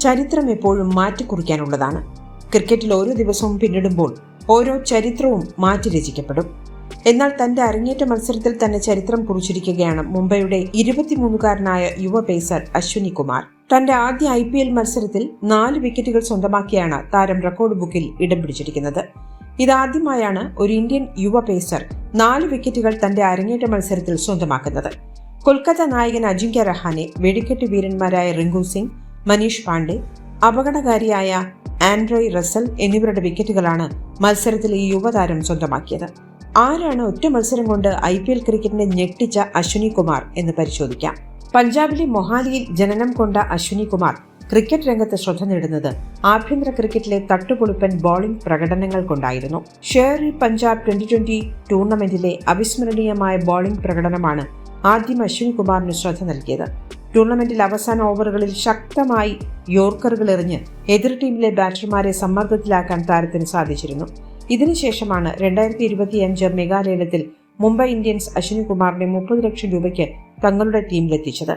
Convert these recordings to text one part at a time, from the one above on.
ചരിത്രം എപ്പോഴും മാറ്റിക്കുറിക്കാനുള്ളതാണ് ക്രിക്കറ്റിൽ ഓരോ ദിവസവും പിന്നിടുമ്പോൾ ഓരോ ചരിത്രവും മാറ്റി രചിക്കപ്പെടും. എന്നാൽ തന്റെ അരങ്ങേറ്റ മത്സരത്തിൽ തന്നെ ചരിത്രം കുറിച്ചിരിക്കുകയാണ് മുംബൈയുടെ ഇരുപത്തിമൂന്നുകാരനായ യുവ പേസർ അശ്വിനി കുമാർ. തന്റെ ആദ്യ ഐ പി എൽ മത്സരത്തിൽ നാല് വിക്കറ്റുകൾ സ്വന്തമാക്കിയാണ് താരം റെക്കോർഡ് ബുക്കിൽ ഇടം പിടിച്ചിരിക്കുന്നത്. ഇതാദ്യമായാണ് ഒരു ഇന്ത്യൻ യുവ പേസർ നാല് വിക്കറ്റുകൾ തന്റെ അരങ്ങേറ്റ മത്സരത്തിൽ സ്വന്തമാക്കുന്നത്. കൊൽക്കത്ത നായകൻ അജിങ്ക്യ രഹാനെ വെടിക്കെട്ട് വീരന്മാരായ റിങ്കു സിംഗ് മനീഷ് പാണ്ഡെ അപകടകാരിയായ ആൻഡ്രോയ് റസൽ എന്നിവരുടെ വിക്കറ്റുകളാണ് മത്സരത്തിൽ ഈ യുവതാരം സ്വന്തമാക്കിയത്. ആരാണ് ഒറ്റ മത്സരം കൊണ്ട് ഐ പി എൽ ക്രിക്കറ്റിനെ ഞെട്ടിച്ച അശ്വിനി കുമാർ എന്ന് പരിശോധിക്കാം. പഞ്ചാബിലെ മൊഹാലിയിൽ ജനനം കൊണ്ട അശ്വിനി കുമാർ ക്രിക്കറ്റ് രംഗത്ത് ശ്രദ്ധ നേടുന്നത് ആഭ്യന്തര ക്രിക്കറ്റിലെ തട്ടുപൊളിപ്പൻ ബോളിംഗ് പ്രകടനങ്ങൾ കൊണ്ടായിരുന്നു. ഷെയർ പഞ്ചാബ് ട്വന്റി ട്വന്റി ടൂർണമെന്റിലെ അവിസ്മരണീയമായ ബോളിംഗ് പ്രകടനമാണ് ആദ്യം അശ്വിനി കുമാറിന് ശ്രദ്ധ നൽകിയത്. ടൂർണമെന്റിൽ അവസാന ഓവറുകളിൽ ശക്തമായി യോർക്കറുകൾ എറിഞ്ഞ് എതിർ ടീമിലെ ബാറ്റർമാരെ സമ്മർദ്ദത്തിലാക്കാൻ താരത്തിന് സാധിച്ചിരുന്നു. ഇതിനുശേഷമാണ് രണ്ടായിരത്തി ഇരുപത്തിയഞ്ച് മെഗാലയനത്തിൽ മുംബൈ ഇന്ത്യൻസ് അശ്വിനി കുമാറിനെ മുപ്പത് ലക്ഷം രൂപയ്ക്ക് തങ്ങളുടെ ടീമിലെത്തിച്ചത്.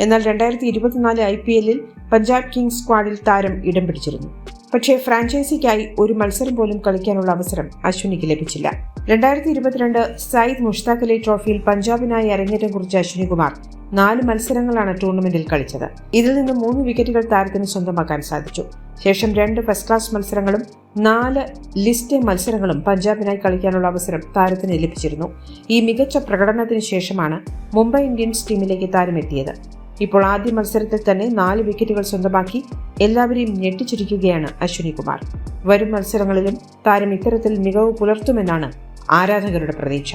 എന്നാൽ രണ്ടായിരത്തി ഇരുപത്തിനാല് ഐ പി എല്ലിൽ പഞ്ചാബ് കിങ്സ് സ്ക്വാഡിൽ താരം ഇടം പിടിച്ചിരുന്നു. പക്ഷേ ഫ്രാഞ്ചൈസിക്കായി ഒരു മത്സരം പോലും കളിക്കാനുള്ള അവസരം അശ്വിനിക്ക് ലഭിച്ചില്ല. രണ്ടായിരത്തി ഇരുപത്തിരണ്ട് സയ്യിദ് മുഷ്താഖ് അലി ട്രോഫിയിൽ പഞ്ചാബിനായി അരങ്ങേറ്റം കുറിച്ച അശ്വിനി കുമാർ നാല് മത്സരങ്ങളാണ് ടൂർണമെന്റിൽ കളിച്ചത്. ഇതിൽ നിന്ന് മൂന്ന് വിക്കറ്റുകൾ താരത്തിന് സ്വന്തമാക്കാൻ സാധിച്ചു. ശേഷം രണ്ട് ഫസ്റ്റ് ക്ലാസ് മത്സരങ്ങളും നാല് ലിസ്റ്റ് മത്സരങ്ങളും പഞ്ചാബിനായി കളിക്കാനുള്ള അവസരം താരത്തിന് ലഭിച്ചിരുന്നു. ഈ മികച്ച പ്രകടനത്തിന് ശേഷമാണ് മുംബൈ ഇന്ത്യൻസ് ടീമിലേക്ക് താരമെത്തിയത്. ഇപ്പോൾ ആദ്യ മത്സരത്തിൽ തന്നെ നാല് വിക്കറ്റുകൾ സ്വന്തമാക്കി എല്ലാവരെയും ഞെട്ടിച്ചിരിക്കുകയാണ് അശ്വിനി കുമാർ. വരും മത്സരങ്ങളിലും താരം ഇത്തരത്തിൽ മികവ് പുലർത്തുമെന്നാണ് ആരാധകരുടെ പ്രതീക്ഷ.